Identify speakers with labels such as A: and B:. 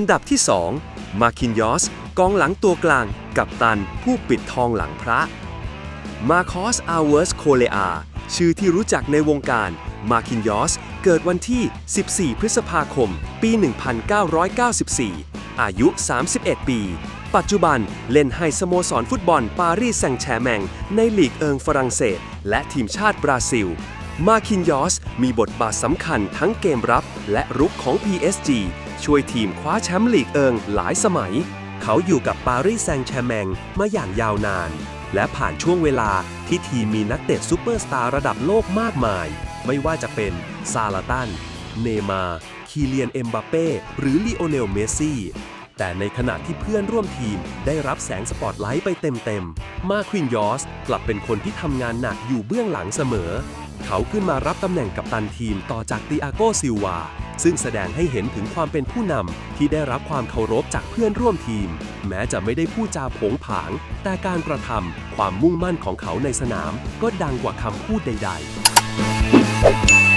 A: อันดับที่ 2 มาคินยอสกองหลังตัวกลาง กับตันผู้ปิดทองหลังพระ มาคอสอาเวร์สโคเลอาชื่อที่รู้จักในวงการ มาคินยอส เกิดวันที่ 14 พฤษภาคม ปี 1994 อายุ 31 ปี ปัจจุบันเล่นให้สโมสรฟุตบอลปารีสแซงต์แชร์แมง ในลีกเอิงฝรั่งเศส และทีมชาติบราซิล มาคินยอส มีบทบาทสำคัญทั้งเกมรับและรุกของ PSG ช่วยทีมคว้าแชมป์ลีกเอิงหลายสมัย เขาอยู่กับปารีสแซงต์แชร์แมงมาอย่างยาวนาน และผ่านช่วงเวลาที่ทีมมีนักเตะซูเปอร์สตาร์ระดับโลกมากมาย ไม่ว่าจะเป็นซาลาตัน เนมา คีเลียนเอ็มบัปเป้ หรือลีโอเนล เมสซี่ แต่ในขณะที่เพื่อนร่วมทีมได้รับแสงสปอตไลท์ไปเต็มๆ มาควินยอสกลับเป็นคนที่ทำงานหนักอยู่เบื้องหลังเสมอ เขาขึ้นมารับตำแหน่งกัปตันทีมต่อจากติอาโกซิลวา ซึ่งแสดงให้เห็นถึงความเป็นผู้นำที่ได้รับความเคารพจากเพื่อนร่วมทีม แม้จะไม่ได้พูดจาผงผาง แต่การกระทำความมุ่งมั่นของเขาในสนาม ก็ดังกว่าคำพูดใด ๆ